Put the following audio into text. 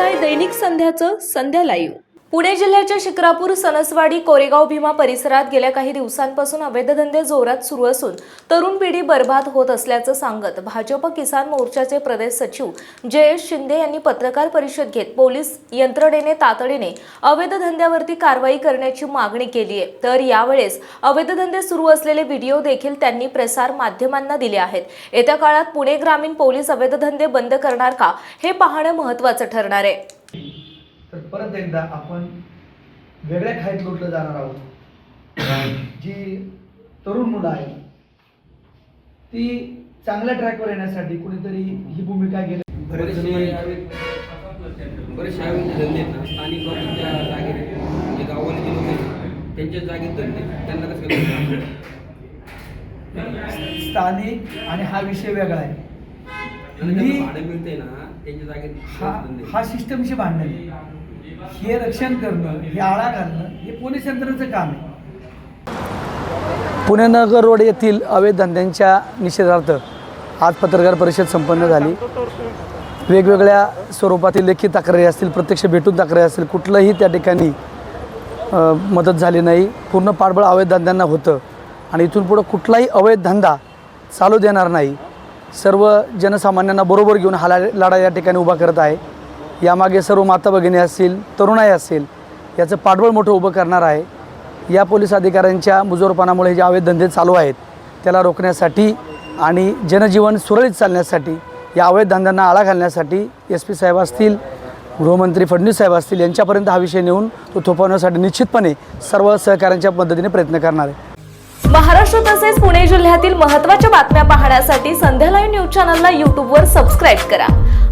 आहे दैनिक संध्याचं संध्या लाईव्ह. पुणे जिल्ह्याच्या शिक्रापूर सणसवाडी कोरेगाव भीमा परिसरात गेल्या काही दिवसांपासून अवैध धंदे जोरात सुरू असून तरुण पिढी बर्बाद होत असल्याचं सांगत भाजप किसान मोर्चाचे प्रदेश सचिव जयेश शिंदे यांनी पत्रकार परिषद घेत पोलीस यंत्रणेने तातडीने अवैध धंद्यावरती कारवाई करण्याची मागणी केली आहे. तर यावेळेस अवैध धंदे सुरू असलेले व्हिडिओ देखील त्यांनी प्रसार माध्यमांना दिले आहेत. येत्या काळात पुणे ग्रामीण पोलीस अवैध धंदे बंद करणार का हे पाहणं महत्त्वाचं ठरणार आहे. तर परत एकदा आपण वेगळ्या खाईत लोटलं जाणार आहोत जी तरुण मुलं आहेत ती चांगल्या ट्रॅकवर येण्यासाठी कुणीतरी ही भूमिका गेली बरेचसे धंदे आहेत स्थानिक लोकांच्या जागेत आहेत. जे गावाला जे लोक आहेत त्यांच्या जागेत धंदे. त्यांना कसं स्थानिक आणि हा विषय वेगळा आहे भाडं मिळतंय ना त्यांच्या जागेत हा. हा सिस्टमशी भांडण आहे. हे रक्षण करणं हे आळा घालणं हे पोलीस यंत्रणेचं काम आहे. पुणे नगर रोड येथील अवैध धंद्यांच्या निषेधार्थ आज पत्रकार परिषद संपन्न झाली. वेगवेगळ्या स्वरूपातील लेखी तक्रारी असतील प्रत्यक्ष भेटून तक्रारी असतील कुठलंही त्या ठिकाणी मदत झाली नाही. पूर्ण पाठबळ अवैध धंद्यांना होतं. आणि इथून पुढं कुठलाही अवैध धंदा चालू देणार नाही. सर्व जनसामान्यांना बरोबर घेऊन हा ला- लढा या ठिकाणी उभा करत आहे. यामागे सर्व माता भगिनी असतील तरुणाई असतील याचं पाठबळ मोठं उभं करणार आहे. या पोलीस अधिकाऱ्यांच्या मुजोरपणामुळे जे अवैध धंदे चालू आहेत त्याला रोखण्यासाठी आणि जनजीवन सुरळीत चालण्यासाठी या अवैध धंद्यांना आळा घालण्यासाठी एस पी साहेब असतील गृहमंत्री फडणवीस साहेब असतील यांच्यापर्यंत हा विषय नेऊन तो थोपवण्यासाठी निश्चितपणे सर्व सहकाऱ्यांच्या मदतीने प्रयत्न करणार आहे. महाराष्ट्र तसेच पुणे जिल्ह्यातील महत्त्वाच्या बातम्या पाहण्यासाठी संध्या लाईव्ह न्यूज चॅनलला यूट्यूबवर सबस्क्राईब करा.